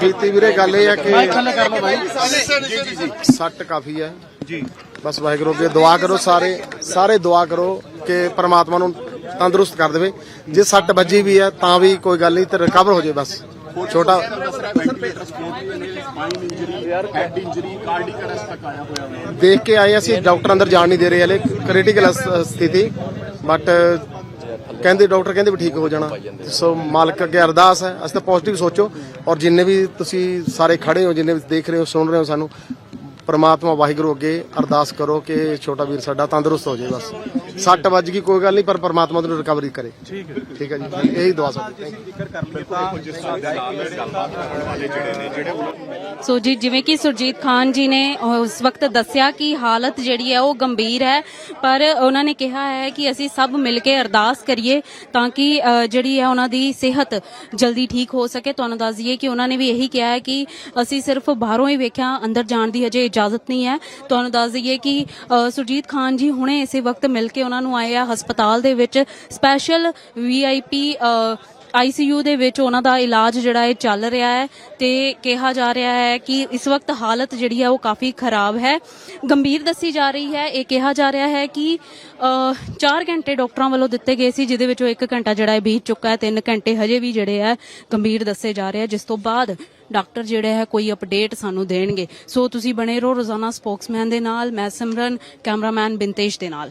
ਕੀਤੀ ਵੀਰੇ ਗੱਲ ਇਹ ਆ ਕਿ ਸੱਟ ਕਾਫੀ ਹੈ। ਜੀ। ਬਸ ਵਾਹਿਗੁਰੂ ਅੱਗੇ ਦੁਆ ਕਰੋ ਸਾਰੇ ਸਾਰੇ ਦੁਆ ਕਰੋ ਕਿ ਪ੍ਰਮਾਤਮਾ ਨੂੰ ਤੰਦਰੁਸਤ ਕਰ ਦੇਵੇ। ਜੇ ਸੱਟ ਵੱਜੀ ਵੀ ਹੈ ਤਾਂ ਵੀ ਕੋਈ ਗੱਲ ਨਹੀਂ ਤੇ ਰਿਕਵਰ ਹੋ ਜਾਏ ਬਸ। ਛੋਟਾ ਦੇਖ ਕੇ ਆਏ ਅਸੀਂ ਡਾਕਟਰ ਅੰਦਰ ਜਾਣ ਨਹੀਂ ਦੇ ਰਹੇ ਹਲੇ ਕ੍ਰਿਟੀਕਲ ਸਥਿਤੀ। ਬਟ ਕਹਿੰਦੇ ਡਾਕਟਰ ਕਹਿੰਦੇ ਵੀ ਠੀਕ ਹੋ ਜਾਣਾ। ਸੋ ਮਾਲਕ ਅੱਗੇ ਅਰਦਾਸ ਹੈ। ਅਸੀਂ ਤਾਂ ਪੋਜ਼ਿਟਿਵ ਸੋਚੋ। ਔਰ ਜਿੰਨੇ ਵੀ ਤੁਸੀਂ ਸਾਰੇ ਖੜੇ ਹੋ, ਜਿੰਨੇ ਵੀ ਦੇਖ ਰਹੇ ਹੋ, ਸੁਣ ਰਹੇ ਹੋ ਸਾਨੂੰ ਪ੍ਰਮਾਤਮਾ ਵਾਹਿਗੁਰੂ ਅੱਗੇ ਅਰਦਾਸ ਕਰੋ ਕਿ ਛੋਟਾ ਵੀਰ ਸਾਡਾ ਤੰਦਰੁਸਤ ਹੋ ਜਾਏ ਬਸ। ਸੱਟ ਵੱਜ ਗਈ ਕੋਈ ਗੱਲ ਨਹੀਂ ਪਰ ਪ੍ਰਮਾਤਮਾ ਨੂੰ ਰਿਕਵਰੀ ਕਰੇ। ਠੀਕ ਹੈ। ਠੀਕ ਹੈ ਜੀ। ਇਹੀ ਦੁਆ ਸਾਡੀ। ਸੋ ਜੀ ਜਿਵੇਂ ਕਿ ਸੁਰਜੀਤ ਖਾਨ ਜੀ ਨੇ ਉਸ ਵਕਤ ਦੱਸਿਆ ਕਿ ਹਾਲਤ ਜਿਹੜੀ ਹੈ ਉਹ ਗੰਭੀਰ ਹੈ ਪਰ ਉਹਨਾਂ ਨੇ ਕਿਹਾ ਹੈ ਕਿ ਅਸੀਂ ਸਭ ਮਿਲ ਕੇ ਅਰਦਾਸ ਕਰੀਏ ਤਾਂ ਕਿ ਜਿਹੜੀ ਹੈ ਉਹਨਾਂ ਦੀ ਸਿਹਤ ਜਲਦੀ ਠੀਕ ਹੋ ਸਕੇ। ਤੁਹਾਨੂੰ ਦੱਸ ਦਈਏ ਕਿ ਉਹਨਾਂ ਨੇ ਵੀ ਇਹੀ ਕਿਹਾ ਹੈ ਕਿ ਅਸੀਂ ਸਿਰਫ ਬਾਹਰੋਂ ਹੀ ਵੇਖਿਆ ਅੰਦਰ ਜਾਣ ਦੀ ਹਜੇ ਇਜਾਜ਼ਤ ਨਹੀਂ ਹੈ। ਤੁਹਾਨੂੰ ਦੱਸ ਦਈਏ ਕਿ ਸੁਰਜੀਤ ਖਾਨ ਜੀ ਹੁਣੇ ਇਸੇ ਵਕਤ ਮਿਲ ਕੇ ਉਹਨਾਂ ਨੂੰ ਆਏ ਆ ਹਸਪਤਾਲ ਦੇ ਵਿੱਚ। ਸਪੈਸ਼ਲ ਵੀਆਈਪੀ ਆਈਸੀਯੂ ਦੇ ਵਿੱਚ ਉਹਨਾਂ ਦਾ ਇਲਾਜ ਜਿਹੜਾ ਹੈ ਚੱਲ ਰਿਹਾ ਹੈ ਤੇ ਕਿਹਾ ਜਾ ਰਿਹਾ ਹੈ ਕਿ ਇਸ ਵਕਤ ਹਾਲਤ ਜਿਹੜੀ ਹੈ ਉਹ ਕਾਫੀ ਖਰਾਬ ਹੈ। ਗੰਭੀਰ ਦੱਸੀ ਜਾ ਰਹੀ ਹੈ, ਇਹ ਕਿਹਾ ਜਾ ਰਿਹਾ ਹੈ ਕਿ 4 ਘੰਟੇ ਡਾਕਟਰਾਂ ਵੱਲੋਂ ਦਿੱਤੇ ਗਏ ਸੀ, ਜਿਹਦੇ ਵਿੱਚੋਂ 1 ਘੰਟਾ ਜਿਹੜਾ ਹੈ ਬੀਤ ਚੁੱਕਾ ਹੈ 3 ਘੰਟੇ ਹਜੇ ਵੀ ਜਿਹੜੇ ਹੈ ਗੰਭੀਰ ਦੱਸੇ ਜਾ ਰਹੇ ਆ, ਜਿਸ ਤੋਂ ਬਾਅਦ ਡਾਕਟਰ ਜਿਹੜੇ ਹੈ ਕੋਈ ਅਪਡੇਟ ਸਾਨੂੰ ਦੇਣਗੇ। ਸੋ ਤੁਸੀਂ ਬਣੇ ਰਹੋ ਰੋਜ਼ਾਨਾ ਸਪੋਕਸਮੈਨ ਦੇ ਨਾਲ, ਮੈਂ ਸਿਮਰਨ, ਕੈਮਰਾਮੈਨ ਬਿੰਤੇਸ਼ ਦੇ ਨਾਲ।